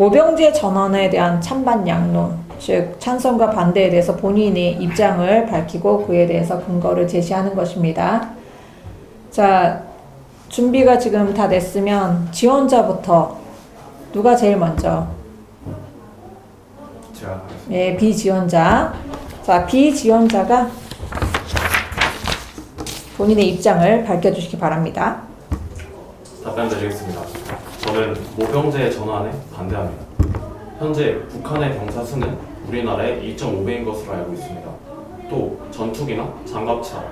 모병제 전원에 대한 찬반 양론, 즉 찬성과 반대에 대해서 본인의 입장을 밝히고 그에 대해서 근거를 제시하는 것입니다. 자, 준비가 지금 다 됐으면 지원자부터 누가 제일 먼저? 하겠습니다. 네, 비지원자. 자, 비지원자가 본인의 입장을 밝혀주시기 바랍니다. 답변 드리겠습니다. 저는 모병제 전환에 반대합니다. 현재 북한의 병사 수는 우리나라의 2.5배인 것으로 알고 있습니다. 또 전투기나 장갑차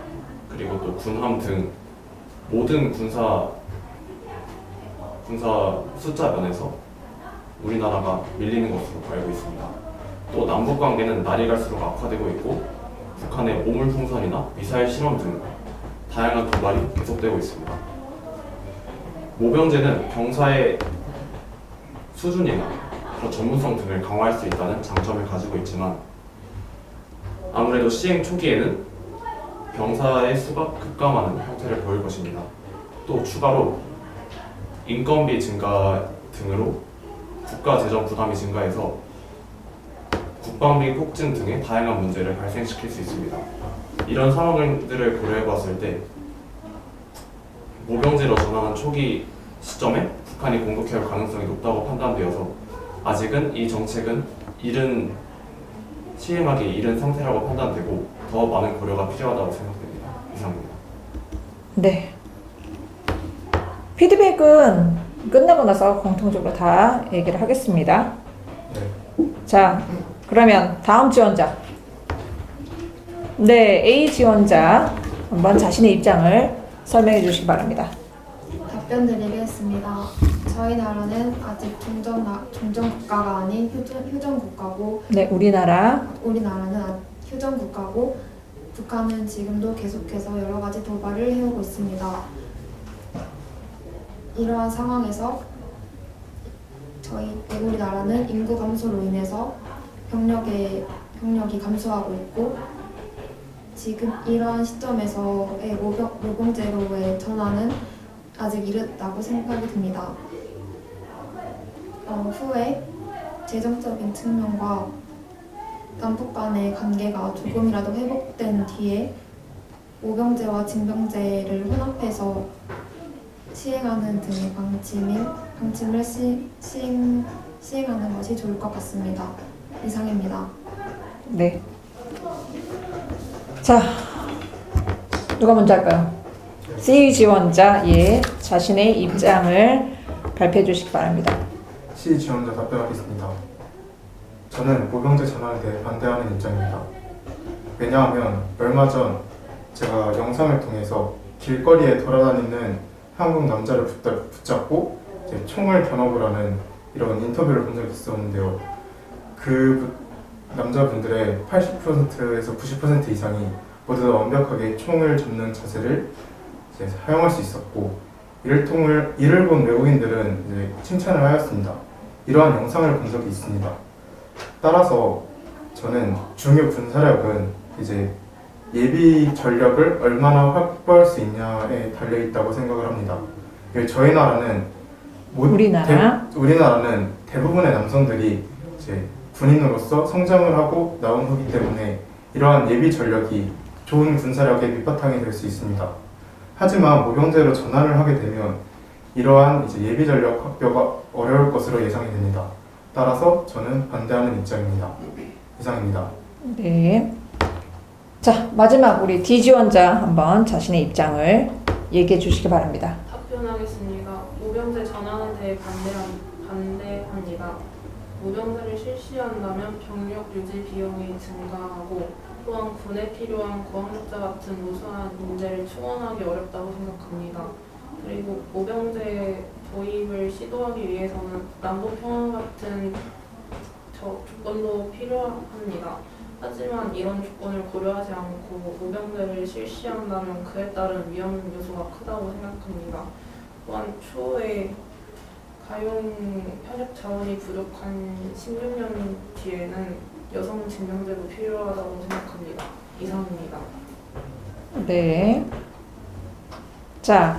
그리고 또 군함 등 모든 군사 군사 숫자 면에서 우리나라가 밀리는 것으로 알고 있습니다. 또 남북 관계는 날이 갈수록 악화되고 있고 북한의 오물풍선이나 미사일 실험 등 다양한 도발이 계속되고 있습니다. 모병제는 병사의 수준이나 전문성 등을 강화할 수 있다는 장점을 가지고 있지만 아무래도 시행 초기에는 병사의 수가 급감하는 형태를 보일 것입니다. 또 추가로 인건비 증가 등으로 국가 재정 부담이 증가해서 국방비 폭증 등의 다양한 문제를 발생시킬 수 있습니다. 이런 상황들을 고려해 봤을 때 모병제로 전환한 초기 시점에 북한이 공격할 가능성이 높다고 판단되어서 아직은 이 정책은 이른 시행하기 이른 상태라고 판단되고 더 많은 고려가 필요하다고 생각됩니다. 이상입니다. 네. 피드백은 끝나고 나서 공통적으로 다 얘기를 하겠습니다. 네. 자, 그러면 다음 지원자. 네, A 지원자 한번 자신의 입장을 설명해 주시기 바랍니다. 답변 드리겠습니다. 저희 나라는 아직 종전, 나, 종전 국가가 아닌 휴전, 휴전 국가고 네, 우리나라 우리나라는 아- 휴전 국가고 북한은 지금도 계속해서 여러 가지 도발을 해오고 있습니다. 이러한 상황에서 저희 우리나라는 인구 감소로 인해서 병력의 병력이 감소하고 있고 지금 이러한 시점에서의 모병, 모병제로의 전환은 아직 이르다고 생각이 듭니다. 어, 후에 재정적인 측면과 남북 간의 관계가 조금이라도 회복된 뒤에 모병제와 징병제를 혼합해서 시행하는 등의 방침인 방침을 시, 시행, 시행하는 것이 좋을 것 같습니다. 이상입니다. 네. 자, 누가 먼저 할까요? C 지원자 예 자신의 입장을 발표해 주시기 바랍니다. 시 지원자 답변하겠습니다. 저는 모병제 전환에 대해 반대하는 입장입니다. 왜냐하면 얼마 전 제가 영상을 통해서 길거리에 돌아다니는 한국 남자를 붙잡- 붙잡고 총을 겨눠보라는 이런 인터뷰를 본 적이 있었는데요. 그 부- 남자분들의 80%에서 90% 이상이 모두 다 완벽하게 총을 잡는 자세를 이제 사용할 수 있었고 이를 통을 이를 본 외국인들은 이제 칭찬을 하였습니다. 이러한 영상을 본 적이 있습니다. 따라서 저는 중요 군사력은 이제 예비 전력을 얼마나 확보할 수 있냐에 달려 있다고 생각을 합니다. 예, 저희 나라는 모- 우리나라 대, 우리나라는 대부분의 남성들이 이제 군인으로서 성장을 하고 나온 후기 때문에 이러한 예비 전력이 좋은 군사력의 밑바탕이 될 수 있습니다. 하지만 모병제로 전환을 하게 되면 이러한 이제 예비 전력 확보가 어려울 것으로 예상이 됩니다. 따라서 저는 반대하는 입장입니다. 이상입니다. 네. 자, 마지막 우리 D 지원자 한번 자신의 입장을 얘기해 주시기 바랍니다. 답변하겠습니다. 모병제 전환에 대해 반대한, 반대합니다. 모병제를 실시한다면 병력 유지 비용이 증가하고 또한 군에 필요한 고학력자 같은 우수한 인재를 충원하기 어렵다고 생각합니다. 그리고 모병제 도입을 시도하기 위해서는 남북 평화 같은 저 조건도 필요합니다. 하지만 이런 조건을 고려하지 않고 모병제를 실시한다면 그에 따른 위험 요소가 크다고 생각합니다. 또한 추후에 가용 현역 자원이 부족한 16년 뒤에는 여성 증명제도 필요하다고 생각합니다. 이상입니다. 네. 자,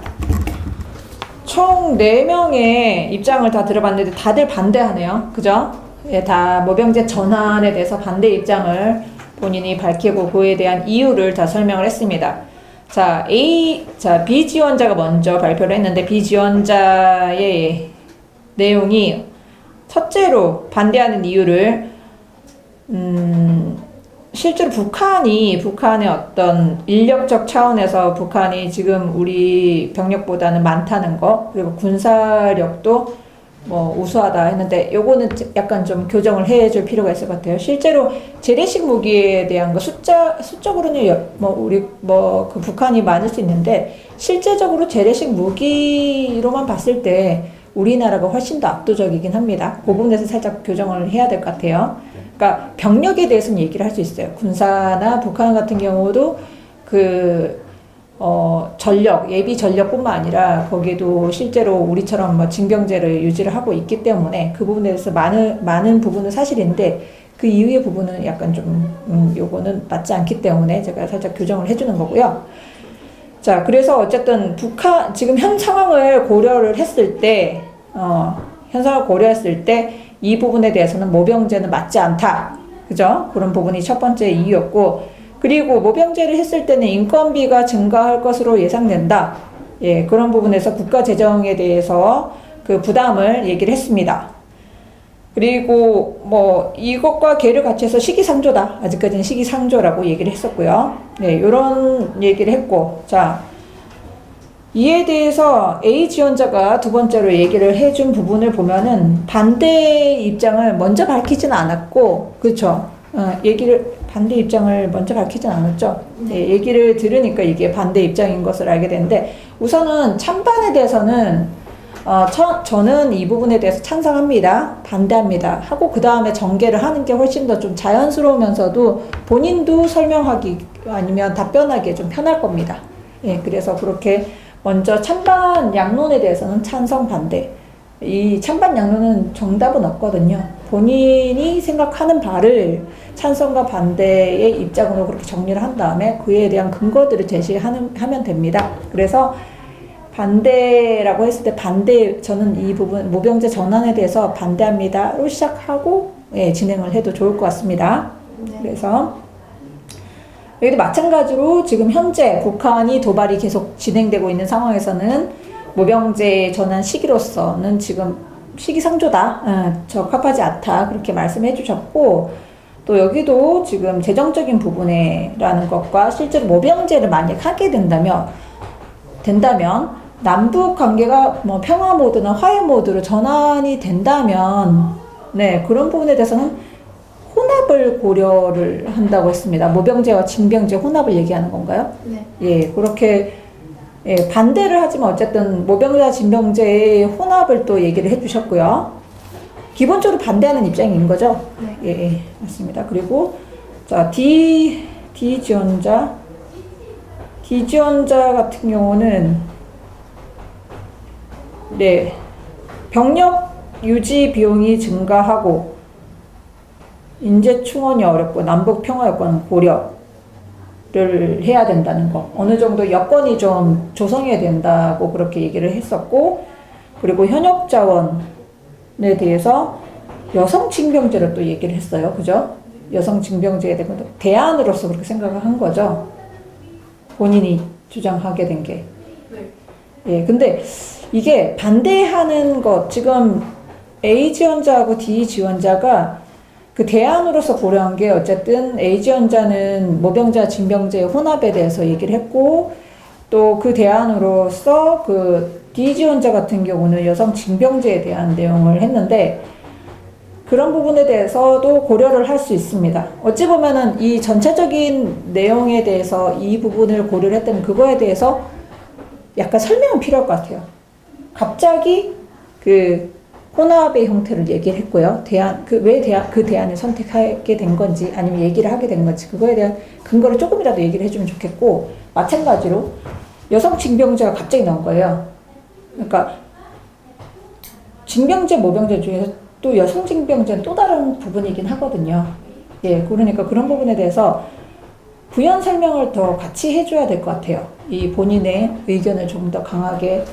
총 4명의 입장을 다 들어봤는데 다들 반대하네요. 그죠? 예, 다 모병제 전환에 대해서 반대 입장을 본인이 밝히고 그에 대한 이유를 다 설명을 했습니다. 자, A, 자, B 지원자가 먼저 발표를 했는데 B 지원자의 내용이 첫째로 반대하는 이유를 음, 실제로 북한이 북한의 어떤 인력적 차원에서 북한이 지금 우리 병력보다는 많다는 거 그리고 군사력도 뭐 우수하다 했는데 요거는 약간 좀 교정을 해줄 필요가 있을 것 같아요. 실제로 재래식 무기에 대한 거 숫자 수적으로는 여- 뭐 우리 뭐 그 북한이 많을 수 있는데 실제적으로 재래식 무기로만 봤을 때 우리나라가 훨씬 더 압도적이긴 합니다. 그 부분에서 살짝 교정을 해야 될 것 같아요. 그러니까 병력에 대해서는 얘기를 할 수 있어요. 군사나 북한 같은 경우도 그 어, 전력, 예비 전력뿐만 아니라 거기에도 실제로 우리처럼 뭐 징병제를 유지를 하고 있기 때문에 그 부분에 대해서 많은, 많은 부분은 사실인데 그 이후의 부분은 약간 좀, 음, 요거는 맞지 않기 때문에 제가 살짝 교정을 해주는 거고요. 자, 그래서 어쨌든 북한, 지금 현 상황을 고려를 했을 때, 어, 현 상황을 고려했을 때 이 부분에 대해서는 모병제는 맞지 않다. 그죠? 그런 부분이 첫 번째 이유였고, 그리고 모병제를 했을 때는 인건비가 증가할 것으로 예상된다. 예, 그런 부분에서 국가 재정에 대해서 그 부담을 얘기를 했습니다. 그리고 뭐 이것과 개를 같이 해서 시기상조다. 아직까지는 시기상조라고 얘기를 했었고요. 네, 이런 얘기를 했고, 자 이에 대해서 A 지원자가 두 번째로 얘기를 해준 부분을 보면은 반대 입장을 먼저 밝히지는 않았고, 그렇죠? 어, 얘기를 반대 입장을 먼저 밝히진 않았죠. 네, 얘기를 들으니까 이게 반대 입장인 것을 알게 되는데 우선은 찬반에 대해서는 어, 저, 저는 이 부분에 대해서 찬성합니다. 반대합니다. 하고 그 다음에 전개를 하는 게 훨씬 더 좀 자연스러우면서도 본인도 설명하기 아니면 답변하기에 좀 편할 겁니다. 예, 그래서 그렇게 먼저 찬반 양론에 대해서는 찬성 반대. 이 찬반 양론은 정답은 없거든요. 본인이 생각하는 바를 찬성과 반대의 입장으로 그렇게 정리를 한 다음에 그에 대한 근거들을 제시하는 하면 됩니다. 그래서 반대라고 했을 때 반대 저는 이 부분 모병제 전환에 대해서 반대합니다로 시작하고 예, 진행을 해도 좋을 것 같습니다. 네. 그래서 여기도 마찬가지로 지금 현재 북한이 도발이 계속 진행되고 있는 상황에서는 모병제 전환 시기로서는 지금 시기상조다, 어, 적합하지 않다 그렇게 말씀해 주셨고 또 여기도 지금 재정적인 부분에라는 것과 실제로 모병제를 만약 하게 된다면 된다면 남북 관계가 뭐 평화 모드나 화해 모드로 전환이 된다면 네 그런 부분에 대해서는 혼합을 고려를 한다고 했습니다. 모병제와 징병제 혼합을 얘기하는 건가요? 네. 예, 그렇게 예, 반대를 하지만 어쨌든 모병제와 징병제의 혼합을 또 얘기를 해주셨고요. 기본적으로 반대하는 입장인 거죠. 네. 예, 예, 맞습니다. 그리고 자 D D 지원자 D 지원자 같은 경우는 네 병력 유지 비용이 증가하고 인재 충원이 어렵고 남북 평화 여건 고려를 해야 된다는 거 어느 정도 여건이 좀 조성해야 된다고 그렇게 얘기를 했었고 그리고 현역 자원에 대해서 여성 징병제를 또 얘기를 했어요. 그죠? 여성 징병제에 대한 대안으로서 그렇게 생각을 한 거죠. 본인이 주장하게 된 게. 네. 예, 근데 이게 반대하는 것, 지금 A 지원자하고 D 지원자가 그 대안으로서 고려한 게 어쨌든 A 지원자는 모병자, 징병제 혼합에 대해서 얘기를 했고 또 그 대안으로서 그 D 지원자 같은 경우는 여성 징병제에 대한 내용을 했는데 그런 부분에 대해서도 고려를 할 수 있습니다. 어찌 보면은 이 전체적인 내용에 대해서 이 부분을 고려를 했다면 그거에 대해서 약간 설명은 필요할 것 같아요. 갑자기 그 혼합의 형태를 얘기를 했고요. 대안 그 왜 대안 그 대안을 선택하게 된 건지 아니면 얘기를 하게 된 건지 그거에 대한 근거를 조금이라도 얘기를 해주면 좋겠고 마찬가지로 여성 징병제가 갑자기 나온 거예요. 그러니까 징병제 모병제 중에서 또 여성 징병제는 또 다른 부분이긴 하거든요. 예, 그러니까 그런 부분에 대해서 부연 설명을 더 같이 해줘야 될 것 같아요. 이 본인의 의견을 좀 더 강하게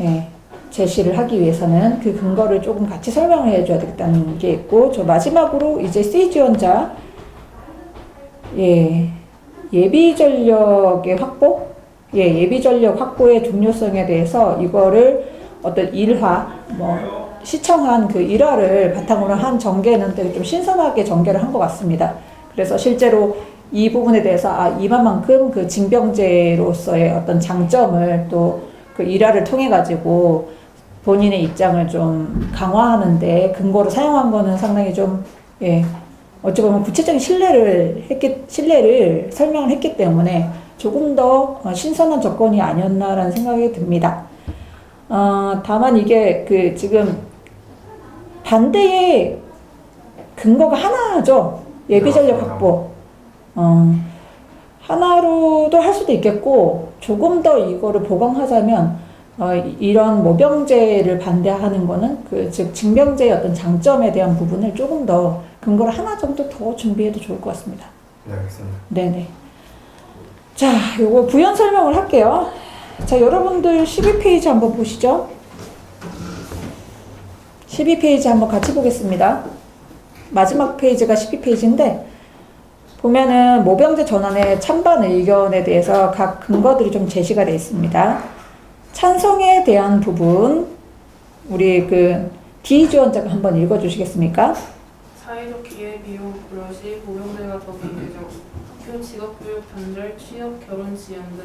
예, 제시를 하기 위해서는 그 근거를 조금 같이 설명을 해줘야 되겠다는 게 있고 저 마지막으로 이제 C 지원자 예 예비 전력의 확보 예 예비 전력 확보의 중요성에 대해서 이거를 어떤 일화 뭐 시청한 그 일화를 바탕으로 한 전개는 되게 좀 신선하게 전개를 한 것 같습니다. 그래서 실제로 이 부분에 대해서 아 이만큼 그 징병제로서의 어떤 장점을 또 그 일화를 통해 가지고 본인의 입장을 좀 강화하는데 근거로 사용한 거는 상당히 좀 예. 어찌 보면 구체적인 신뢰를 했기 신뢰를 설명을 했기 때문에 조금 더 어, 신선한 접근이 아니었나라는 생각이 듭니다. 어, 다만 이게 그 지금 반대의 근거가 하나죠. 예비 전력 확보. 어, 하나로도 할 수도 있겠고 조금 더 이거를 보강하자면 어, 이- 이런 모병제를 반대하는 거는 그 즉 징병제의 어떤 장점에 대한 부분을 조금 더 근거를 하나 정도 더 준비해도 좋을 것 같습니다. 네, 알겠습니다. 네네. 자, 요거 부연 설명을 할게요. 자, 여러분들 12페이지 한번 보시죠. 12페이지 한번 같이 보겠습니다. 마지막 페이지가 12페이지인데, 보면은 모병제 전환의 찬반 의견에 대해서 각 근거들이 좀 제시가 되어 있습니다. 찬성에 대한 부분, 우리 그 D 지원자가 한번 읽어주시겠습니까? 사회적 기회 비용 고려 시 모병제가 더 비교적 학교 직업교육 단절 취업 결혼 지원 등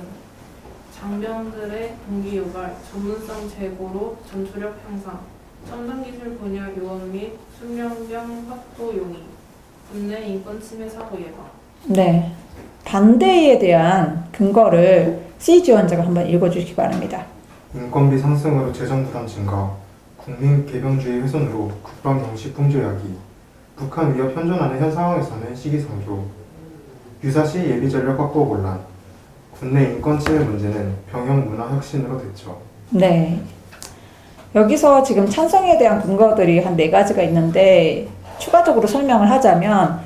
장병들의 동기 유발 전문성 제고로 전투력 향상 첨단 기술 분야 요원 및 숙련병 확보 용의 국내 인권 침해 사고 예방 네. 반대에 대한 근거를 C 지원자가 한번 읽어주시기 바랍니다. 인건비 상승으로 재정 부담 증가, 국민 개병주의 훼손으로 국방 경시 풍조 야기, 북한 위협 현존하는 현 상황에서는 시기상조, 유사시 예비 전력 확보 곤란, 국내 인권 침해 문제는 병영 문화 혁신으로 대처. 네. 여기서 지금 찬성에 대한 근거들이 한 네 가지가 있는데 추가적으로 설명을 하자면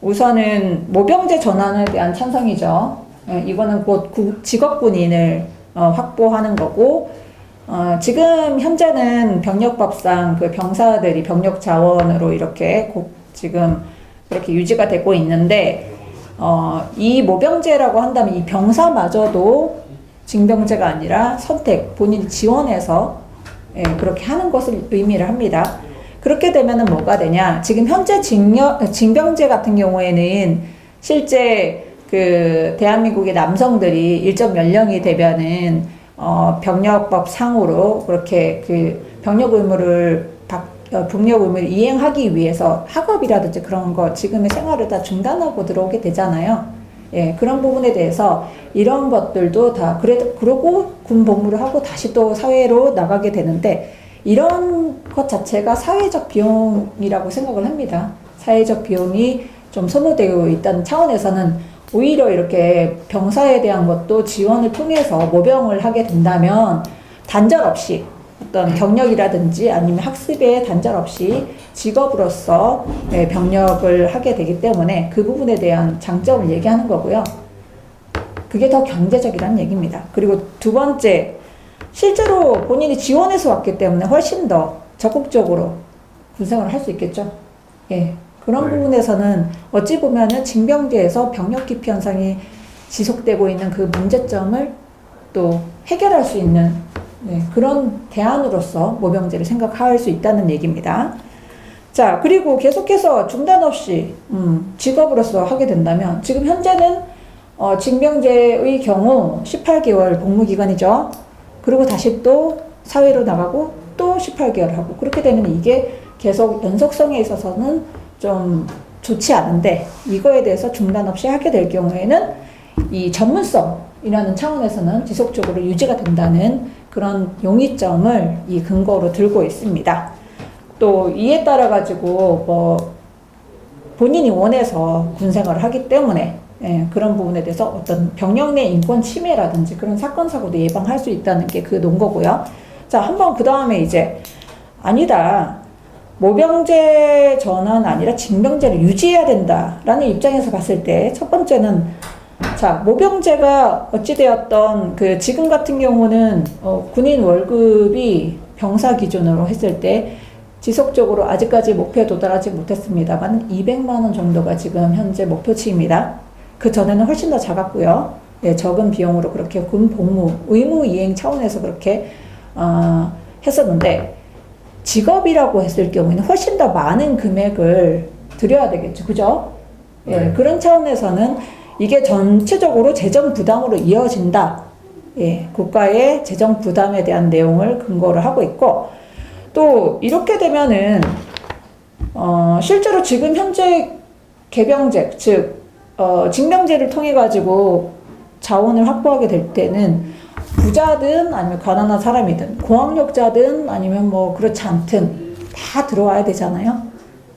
우선은 모병제 전환에 대한 찬성이죠. 예, 이거는 곧 구- 직업군인을 어, 확보하는 거고 어, 지금 현재는 병력법상 그 병사들이 병력 자원으로 이렇게 곧 지금 그렇게 유지가 되고 있는데 어, 이 모병제라고 한다면 이 병사마저도 징병제가 아니라 선택 본인이 지원해서 예, 그렇게 하는 것을 의미를 합니다. 그렇게 되면은 뭐가 되냐? 지금 현재 징역, 징병제 같은 경우에는 실제 그 대한민국의 남성들이 일정 연령이 되면은 어, 병력법 상으로 그렇게 그 병력 의무를 박- 어, 병력 의무를 이행하기 위해서 학업이라든지 그런 거 지금의 생활을 다 중단하고 들어오게 되잖아요. 예, 그런 부분에 대해서 이런 것들도 다 그래 그러고 군 복무를 하고 다시 또 사회로 나가게 되는데 이런 것 자체가 사회적 비용이라고 생각을 합니다. 사회적 비용이 좀 소모되어 있다는 차원에서는 오히려 이렇게 병사에 대한 것도 지원을 통해서 모병을 하게 된다면 단절 없이 어떤 경력이라든지 아니면 학습에 단절 없이 직업으로서 예, 병력을 하게 되기 때문에 그 부분에 대한 장점을 얘기하는 거고요. 그게 더 경제적이라는 얘기입니다. 그리고 두 번째, 실제로 본인이 지원해서 왔기 때문에 훨씬 더 적극적으로 군생활을 할 수 있겠죠. 예. 그런 네. 부분에서는 어찌 보면은 징병제에서 병력 기피 현상이 지속되고 있는 그 문제점을 또 해결할 수 있는 네, 그런 대안으로서 모병제를 생각할 수 있다는 얘기입니다. 자, 그리고 계속해서 중단 없이 음, 직업으로서 하게 된다면 지금 현재는 어, 징병제의 경우 18개월 복무 기간이죠. 그리고 다시 또 사회로 나가고 또 18개월 하고 그렇게 되면 이게 계속 연속성에 있어서는 좀 좋지 않은데 이거에 대해서 중단 없이 하게 될 경우에는 이 전문성이라는 차원에서는 지속적으로 유지가 된다는 그런 용이점을 이 근거로 들고 있습니다. 또 이에 따라 가지고 뭐 본인이 원해서 군 생활을 하기 때문에 예, 그런 부분에 대해서 어떤 병력 내 인권 침해라든지 그런 사건 사고도 예방할 수 있다는 게 그 논거고요. 자, 한번 그 다음에 이제 아니다. 모병제 전환 아니라 징병제를 유지해야 된다라는 입장에서 봤을 때 첫 번째는 자 모병제가 어찌되었던 그 지금 같은 경우는 어, 군인 월급이 병사 기준으로 했을 때 지속적으로 아직까지 목표에 도달하지 못했습니다만 200만 원 정도가 지금 현재 목표치입니다. 그 전에는 훨씬 더 작았고요. 예, 적은 비용으로 그렇게 군 복무 의무 이행 차원에서 그렇게 어, 했었는데 직업이라고 했을 경우에는 훨씬 더 많은 금액을 드려야 되겠죠, 그죠? 예, 네. 그런 차원에서는 이게 전체적으로 재정 부담으로 이어진다. 예, 국가의 재정 부담에 대한 내용을 근거를 하고 있고 또 이렇게 되면은 어, 실제로 지금 현재 개병제 즉 어, 징병제를 통해 가지고 자원을 확보하게 될 때는 부자든 아니면 가난한 사람이든 고학력자든 아니면 뭐 그렇지 않든 다 들어와야 되잖아요.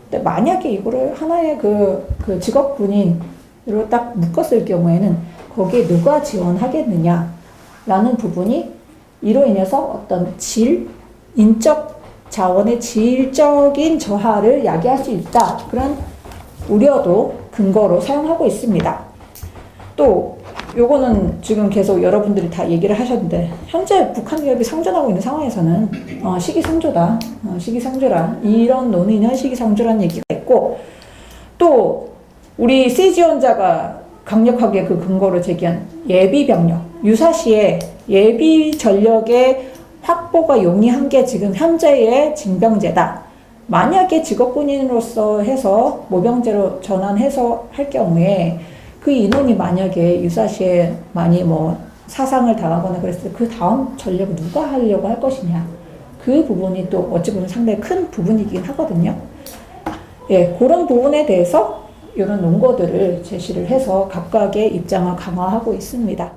근데 만약에 이거를 하나의 그, 그 직업 군인으로 딱 묶었을 경우에는 거기에 누가 지원하겠느냐라는 부분이 이로 인해서 어떤 질, 인적 자원의 질적인 저하를 야기할 수 있다. 그런 우려도 근거로 사용하고 있습니다. 또 요거는 지금 계속 여러분들이 다 얘기를 하셨는데 현재 북한 기업이 상존하고 있는 상황에서는 어, 시기상조다, 어, 시기상조라 이런 논의는 시기상조라는 얘기가 있고 또 우리 세지원자가 강력하게 그 근거로 제기한 예비 병력 유사시에 예비 전력의 확보가 용이한 게 지금 현재의 징병제다. 만약에 직업군인으로서 해서 모병제로 전환해서 할 경우에 그 인원이 만약에 유사시에 많이 뭐 사상을 당하거나 그랬을 때 그 다음 전력을 누가 하려고 할 것이냐. 그 부분이 또 어찌 보면 상당히 큰 부분이긴 하거든요. 예, 그런 부분에 대해서 이런 논거들을 제시를 해서 각각의 입장을 강화하고 있습니다.